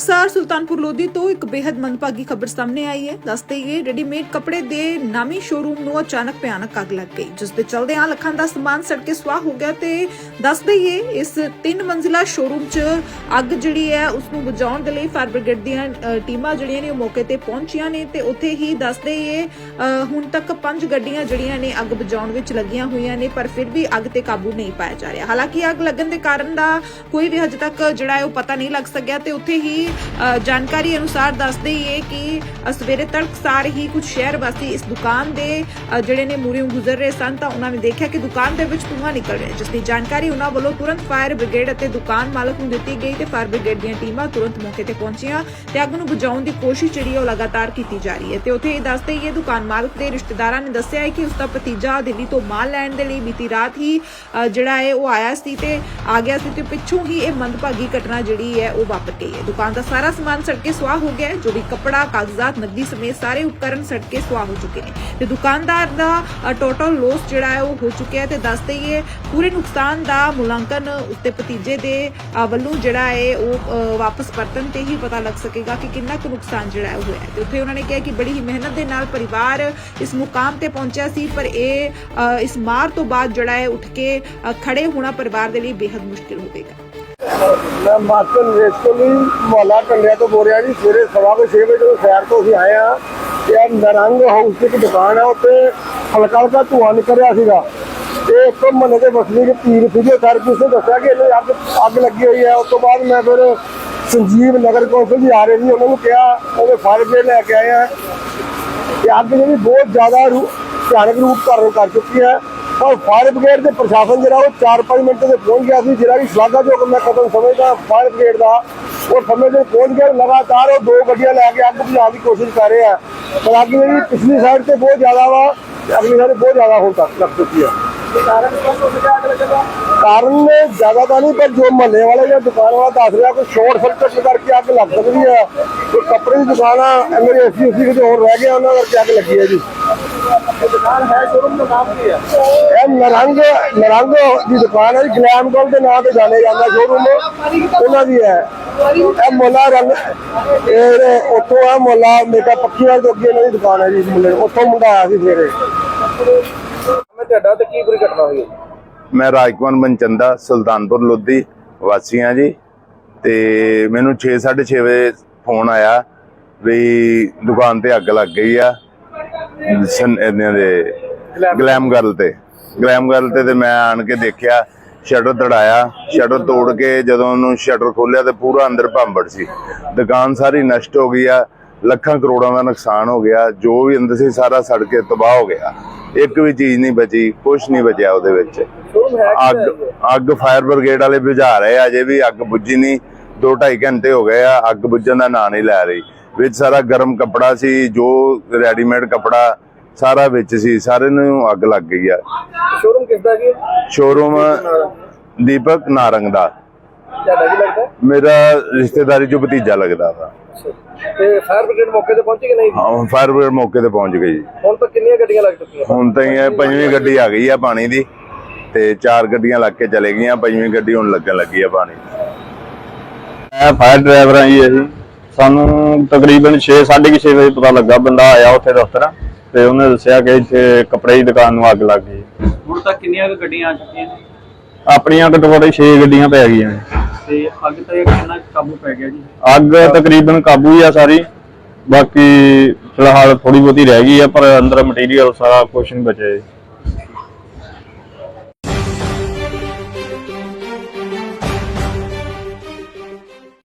ਮੁਕਤਸਰ ਸੁਲਤਾਨਪੁਰ ਲੋਧੀ ਤੋਂ ਇੱਕ ਬੇहद ਮੰਦਭਾਗੀ ਖਬਰ ਸਾਹਮਣੇ ਆਈ ਹੈ। ਦੱਸਦੇ ਇਹ ਰੈਡੀਮੇਡ ਕੱਪੜੇ ਦੇ ਨਾਮੀ ਸ਼ੋਰੂਮ ਨੂੰ ਅਚਾਨਕ ਭਿਆਨਕ ਅੱਗ ਲੱਗ ਗਈ, ਜਿਸ ਦੇ ਚਲਦਿਆਂ ਲੱਖਾਂ ਦਾ ਸਮਾਨ ਸੜ ਕੇ ਸੁਆਹ ਹੋ ਗਿਆ ਤੇ ਦੱਸਦੇ ਇਹ ਇਸ ਤਿੰਨ ਮੰਜ਼ਿਲਾ ਸ਼ੋਰੂਮ 'ਚ ਅੱਗ ਜਿਹੜੀ ਹੈ ਉਸ ਨੂੰ ਬੁਝਾਉਣ ਦੇ ਲਈ ਫਾਇਰ ਬ੍ਰਿਗੇਡ ਦੀਆਂ ਟੀਮਾਂ ਜਿਹੜੀਆਂ ਨੇ ਉਹ ਮੌਕੇ ਤੇ ਪਹੁੰਚੀਆਂ ਨੇ ਤੇ ਉੱਥੇ ਹੀ ਦੱਸਦੇ ਇਹ ਹੁਣ ਤੱਕ ਪੰਜ ਗੱਡੀਆਂ ਜਿਹੜੀਆਂ ਨੇ ਅੱਗ ਬੁਝਾਉਣ ਵਿੱਚ ਲੱਗੀਆਂ ਹੋਈਆਂ ਨੇ, ਪਰ ਫਿਰ ਵੀ ਅੱਗ ਤੇ ਕਾਬੂ ਨਹੀਂ ਪਾਇਆ ਜਾ ਰਿਹਾ। ਹਾਲਾਂਕਿ ਅੱਗ ਲੱਗਣ ਦੇ ਕਾਰਨ ਦਾ ਕੋਈ ਵੀ ਹਜੇ ਤੱਕ ਜਿਹੜਾ ਹੈ ਉਹ ਪਤਾ ਨਹੀਂ ਲੱਗ ਸਕਿਆ ਤੇ ਉੱਥੇ ਹੀ ਜਾਣਕਾਰੀ ਅਨੁਸਾਰ ਦੱਸਦੇ ਹੀ ਇਹ ਕਿ ਅ, ਸਵੇਰੇ ਤੜਕਸਾਰ ਹੀ ਕੁਝ ਸ਼ਹਿਰ ਵਾਸੀ ਇਸ ਦੁਕਾਨ ਦੇ ਜਿਹੜੇ ਨੇ ਮੂਹਰੋਂ ਗੁਜ਼ਰ ਰਹੇ ਸਨ ਤਾਂ ਉਹਨਾਂ ਨੇ ਦੇਖਿਆ ਕਿ ਦੁਕਾਨ ਦੇ ਵਿੱਚ ਧੂੰਆਂ ਨਿਕਲ ਰਿਹਾ ਜਿਸ ਦੀ ਜਾਣਕਾਰੀ ਉਹਨਾਂ ਵੱਲੋਂ ਤੁਰੰਤ ਫਾਇਰ ਬ੍ਰਿਗੇਡ ਅਤੇ ਦੁਕਾਨ ਮਾਲਕ ਨੂੰ ਦਿੱਤੀ ਗਈ ਤੇ ਫਾਇਰ ਬ੍ਰਿਗੇਡ ਦੀਆਂ ਟੀਮਾਂ ਤੁਰੰਤ ਮੌਕੇ ਤੇ ਪਹੁੰਚੀਆਂ ਤੇ ਅੱਗ ਨੂੰ ਬੁਝਾਉਣ ਦੀ ਕੋਸ਼ਿਸ਼ ਜਿਹੜੀ ਹੈ ਉਹ ਲਗਾਤਾਰ ਕੀਤੀ ਜਾ ਰਹੀ ਹੈ। ਤੇ ਉੱਥੇ ਇਹ ਦੱਸਦੇ ਹੀ ਇਹ ਦੁਕਾਨ ਮਾਲਕ ਦੇ ਰਿਸ਼ਤੇਦਾਰਾਂ ਨੇ ਦੱਸਿਆ ਹੈ ਕਿ ਉਸ ਦਾ ਭਤੀਜਾ ਦਿੱਲੀ ਤੋਂ ਮਾਲ ਲੈਣ ਦੇ ਲਈ ਬੀਤੀ ਰਾਤ ਹੀ ਜਿਹੜਾ ਹੈ ਉਹ ਆਇਆ ਸੀ ਤੇ ਆ ਗਿਆ ਸੀ ਤੇ ਪਿੱਛੋਂ ਹੀ ਇਹ ਮੰਦਭਾਗੀ ਘਟਨਾ ਜਿਹੜੀ ਹੈ ਉਹ ਵਾਪਰ ਗਈ ਹੈ। ਦੁਕਾਨ ਦਾ ਸਾਰਾ ਸਮਾਨ ਸੜ ਕੇ ਸੁਆਹ ਹੋ ਗਿਆ ਹੈ ਜੋ ਵੀ ਕੱਪੜਾ ਕਾਗਜ਼ਾਤ ਨਕਦੀ ਸਮੇਤ ਸਾਰੇ ਉਪਕਰਨ ਸੜ ਕੇ ਸੁਆਹ ਹੋ ਚੁੱਕੇ ਨੇ। ਤੇ ਦੁਕਾਨਦਾਰ ਦਾ ਟੋਟਲ ਲੋਸ ਜਿਹੜਾ ਹੈ ਉਹ ਹੋ ਚੁੱਕਿਆ ਹੈ ਤੇ ਦੱਸ ਹੀ ਪੂਰੇ ਨੁਕਸਾਨ ਦਾ ਮੁਲਾਂਕਣ ਉਸਦੇ ਭਤੀਜੇ ਦੇ ਵੱਲੋਂ ਜਿਹੜਾ ਹੈ ਉਹ ਅ, ਵਾਪਸ ਪਰਤਣ ਤੇ ਹੀ ਪਤਾ ਲੱਗ ਸਕੇਗਾ ਕਿ ਕਿੰਨਾ ਕੁ ਨੁਕਸਾਨ ਜਿਹੜਾ ਹੈ ਹੋਇਆ ਹੈ। ਤੇ ਉੱਥੇ ਉਹਨਾਂ ਨੇ ਕਿਹਾ ਕਿ ਬੜੀ ਹੀ ਮਿਹਨਤ ਦੇ ਨਾਲ ਪਰਿਵਾਰ ਇਸ ਮੁਕਾਮ ਤੇ ਪਹੁੰਚਿਆ ਸੀ ਪਰ ਇਹ ਇਸ ਮਾਰ ਤੋਂ ਬਾਅਦ ਜਿਹੜਾ ਹੈ ਉੱਠ ਕੇ ਖੜੇ ਹੋਣਾ ਪਰਿਵਾਰ ਦੇ ਲਈ ਬੇहद ਮੁਸ਼ਕਿਲ ਹੋਵੇਗਾ। ਮੈਂ ਮਾਸਟਰ ਰੇਸਕੋਲੀ ਮਹੱਲਾ ਕੰਡਿਆ ਤੋਂ ਬੋਲ ਰਿਹਾ ਜੀ, ਸਵੇਰੇ ਸਵਾ ਕੁ ਛੇ ਵਜੇ ਜਦੋਂ ਸ਼ਹਿਰ ਤੋਂ ਅਸੀਂ ਆਏ ਆ ਤੇ ਇਹ ਨਰੰਗ ਹਾਊਸ ਦੀ ਇੱਕ ਦੁਕਾਨ ਆ, ਉੱਥੇ ਹਲਕਾ ਹਲਕਾ ਧੂੰਆਂ ਨਿਕਲ ਰਿਹਾ ਸੀਗਾ। ਤੇ ਇੱਕ ਮਹੱਲੇ ਦੇ ਵਸਨੀਕ ਪੀਰ ਸਰ ਨੇ ਦੱਸਿਆ ਕਿ ਇਹਨੂੰ ਅੱਗ ਅੱਗ ਲੱਗੀ ਹੋਈ ਹੈ। ਉਸ ਤੋਂ ਬਾਅਦ ਮੈਂ ਫਿਰ ਸੰਜੀਵ ਨਗਰ ਕੌਂਸਲ ਜੀ ਆ ਰਹੇ ਸੀ, ਉਹਨਾਂ ਨੂੰ ਕਿਹਾ, ਉਹਦੇ ਫਾਇਰ ਬ੍ਰਿਗੇਡ ਲੈ ਕੇ ਆਏ ਆ। ਕਿ ਅੱਗ ਜਿਹੜੀ ਬਹੁਤ ਜ਼ਿਆਦਾ ਰੂ- ਭਿਆਨਕ ਰੂਪ ਧਾਰਨ ਕਰ ਚੁੱਕੀ ਹੈ। ਔਰ ਫਾਇਰ ਬ੍ਰਿਗੇਡ ਦੇ ਪ੍ਰਸ਼ਾਸਨ ਜਿਹੜਾ ਉਹ 4-5 ਮਿੰਟ ਤੇ ਪਹੁੰਚ ਗਿਆ ਸੀ, ਜਿਹੜਾ ਕਿ ਸ਼ਲਾਘਾਯੋਗ ਮੈਂ ਕਦਮ ਸਮਝਦਾ ਫਾਇਰ ਬ੍ਰਿਗੇਡ ਦਾ, ਉਹ ਸਮੇਂ ਤੇ ਪਹੁੰਚ ਗਿਆ ਲਗਾਤਾਰ ਉਹ ਦੋ ਗੱਡੀਆਂ ਲੈ ਕੇ ਅੱਗ ਬੁਝਾਉਣ ਦੀ ਕੋਸ਼ਿਸ਼ ਕਰ ਰਹੇ ਆ ਪਰ ਅੱਗ ਜਿਹੜੀ ਪਿਛਲੀ ਸਾਈਡ ਤੇ ਬਹੁਤ ਜ਼ਿਆਦਾ ਵਾ ਅਗਲੀ ਸਾਈਡ ਬਹੁਤ ਜ਼ਿਆਦਾ ਹੁਣ ਤੱਕ ਲੱਗ ਚੁੱਕੀ ਹੈ। ਕਾਰਨ ਜ਼ਿਆਦਾ ਤਾਂ ਨਹੀਂ, ਪਰ ਜੋ ਮਹੱਲੇ ਵਾਲੇ ਜਾਂ ਦੁਕਾਨ ਵਾਲਾ ਦੱਸ ਰਿਹਾ ਕੋਈ ਸ਼ਾਰਟ ਸਰਕਟ ਕਰਕੇ ਅੱਗ ਲੱਗ ਸਕਦੀ ਹੈ, ਕੋਈ ਕੱਪੜੇ ਦੀ ਦੁਕਾਨ ਆ ਇਹ ਮੇਰੇ ਉਸੀ ਕਿਤੇ ਹੋਰ ਰਹਿ ਗਿਆ, ਉਹਨਾਂ ਕਰਕੇ ਅੱਗ ਲੱਗੀ ਹੈ ਜੀ। ਦੁਕਾਨ ਹੈ ਸ਼ੋਰੂਮ ਦਾ ਨਾਮ ਕੀ ਹੈ ਇਹ ਨਰੰਗ ਨਰੰਗ ਦੀ ਦੁਕਾਨ ਹੈ ਗਲੈਮ ਗੋਲ ਦੇ ਨਾਮ ਤੇ ਜਾਣਿਆ ਜਾਂਦਾ ਸ਼ੋਰੂਮ ਉਹਨਾਂ ਦੀ ਹੈ। ਇਹ ਮੋਲਾ ਰੰਗ, ਇਹ ਉੱਥੋਂ ਆ ਮੋਲਾ ਮੇਕਾ ਪੱਕੀਆਂ ਤੋਂ ਅੱਗੇ ਇਹਨਾਂ ਦੀ ਦੁਕਾਨ ਹੈ ਜੀ ਮੁੰਡੇ ਉੱਥੋਂ ਮੁੰਡਾ ਆਇਆ ਸੀ ਸਵੇਰੇ। ਤੁਹਾਡਾ ਤੇ ਕੀ ਬੁਰੀ ਘਟਨਾ ਹੋਈ ਮੈਂ ਰਾਜਕੁਮਾਰ ਮਨਚੰਦਾ ਸੁਲਤਾਨਪੁਰ ਲੋਧੀ ਵਾਸੀ ਹਾਂ ਜੀ। ਤੇ ਮੈਨੂੰ 6:30 ਵਜੇ ਫੋਨ ਆਇਆ ਵੀ ਦੁਕਾਨ ਤੇ ਅੱਗ ਲੱਗ ਗਈ ਆ। ਸਨ ਇਹਨਾਂ ਦੇ ਗਲੈਮ ਗਰਲ ਤੇ। ਗਲੈਮ ਗਰਲ ਤੇ ਤੇ ਮੈਂ ਆਣ ਕੇ ਦੇਖਿਆ ਸ਼ਟਰ ਤੜਾਇਆ ਸ਼ਟਰ ਤੋੜ ਕੇ ਜਦੋਂ ਉਹਨੂੰ ਸ਼ਟਰ ਖੋਲਿਆ ਤੇ ਪੂਰਾ ਅੰਦਰ ਭੰਬੜ ਸੀ। ਦੁਕਾਨ ਸਾਰੀ ਨਸ਼ਟ ਹੋ ਗਈ ਆ ਲੱਖਾਂ ਕਰੋੜਾਂ ਦਾ ਨੁਕਸਾਨ ਹੋ ਗਿਆ ਜੋ ਵੀ ਅੰਦਰ ਸੀ ਸਾਰਾ ਸੜ ਕੇ ਤਬਾਹ ਹੋ ਗਿਆ। ਇੱਕ ਵੀ ਚੀਜ਼ ਨਹੀਂ ਬਚੀ ਕੁਝ ਨਹੀਂ ਬਚਿਆ ਉਹਦੇ ਵਿੱਚ। ਅੱਗ ਅੱਗ ਫਾਇਰ ਬ੍ਰਿਗੇਡ ਵਾਲੇ ਬੁਝਾ ਰਹੇ ਆ ਅਜੇ ਵੀ ਅੱਗ ਬੁੱਝੀ ਨਹੀਂ। 2.5 ਘੰਟੇ ਹੋ ਗਏ ਆ ਅੱਗ ਬੁੱਝਣ ਦਾ ਨਾਂ ਨਹੀਂ ਲੈ ਰਹੀ। ਵਿੱਚ ਸਾਰਾ ਗਰਮ ਕੱਪੜਾ ਸੀ ਜੋ ਰੈਡੀਮੇਡ ਕੱਪੜਾ ਸਾਰਾ ਵਿੱਚ ਸੀ ਸਾਰੇ ਨੂੰ ਅੱਗ ਲੱਗ ਗਈ ਆ। ਸ਼ੋਰੂਮ ਕਿਸ ਦਾ ਜੀ? ਸ਼ੋਰੂਮ ਦੀਪਕ ਨਾਰੰਗ ਦਾ। ਤੁਹਾਡਾ ਕੀ ਲੱਗਦਾ? ਮੇਰਾ ਰਿਸ਼ਤੇਦਾਰੀ ਚੋਂ ਭਤੀਜਾ ਲੱਗਦਾ ਵਾ। ਤੇ ਫਾਇਰ ਬ੍ਰਿਗੇਡ ਮੌਕੇ ਤੇ ਪਹੁੰਚੀ ਕਿ ਨਹੀਂ? ਹਾਂ ਫਾਇਰ ਬ੍ਰਿਗੇਡ ਮੌਕੇ ਤੇ ਪਹੁੰਚ ਗਈ। ਜੀ ਹੁਣ ਤੱਕ ਕਿੰਨੀਆਂ ਗੱਡੀਆਂ ਲੱਗ ਚੁੱਕੀਆਂ? ਹੁਣ ਤਾਂ ਇਹ ਪੰਜਵੀਂ ਗੱਡੀ ਆ ਗਈ ਆ ਪਾਣੀ ਦੀ ਤੇ ਚਾਰ ਗੱਡੀਆਂ ਲੱਗ ਕੇ ਚਲੇ ਗਈਆਂ ਪੰਜਵੀਂ ਗੱਡੀ ਹੁਣ ਲੱਗਣ ਲੱਗੀ ਆ ਪਾਣੀ ਦੀ। ਮੈਂ ਫਾਇਰ ਡਰਾਈਵਰ ਹਾਂ ਜੀ ਅਸੀਂ ਸਾਨੂੰ ਤਕਰੀਬਨ 6:30 ਵਜੇ ਪਤਾ ਲੱਗਾ ਬੰਦਾ ਆਇਆ ਉੱਥੇ ਦਫ਼ਤਰ ਤੇ ਉਹਨੇ ਦੱਸਿਆ ਕਿ ਇੱਥੇ ਕੱਪੜੇ ਦੀ ਦੁਕਾਨ ਨੂੰ ਅੱਗ ਲੱਗ ਗਈ। ਹੁਣ ਤੱਕ ਕਿੰਨੀਆਂ ਕੁ ਗੱਡੀਆਂ ਆ ਚੁੱਕੀਆਂ ਨੇ? ਆਪਣੀਆਂ ਘੱਟੋ ਘੱਟ 6 ਗੱਡੀਆਂ ਪੈ ਗਈਆਂ ਨੇ। ਤੇ ਅੱਗ ਤੇ ਕਿੰਨਾ ਕਾਬੂ ਪੈ ਗਿਆ ਜੀ? ਅੱਗ ਤਕਰੀਬਨ ਕਾਬੂ ਹੀ ਆ ਸਾਰੀ। ਬਾਕੀ ਫਿਲਹਾਲ ਥੋੜੀ ਬਹੁਤੀ ਰਹਿ ਗਈ ਆ, ਪਰ ਅੰਦਰ ਮਟੀਰੀਅਲ ਸਾਰਾ ਕੁਝ ਨਹੀਂ ਬਚਿਆ ਜੀ।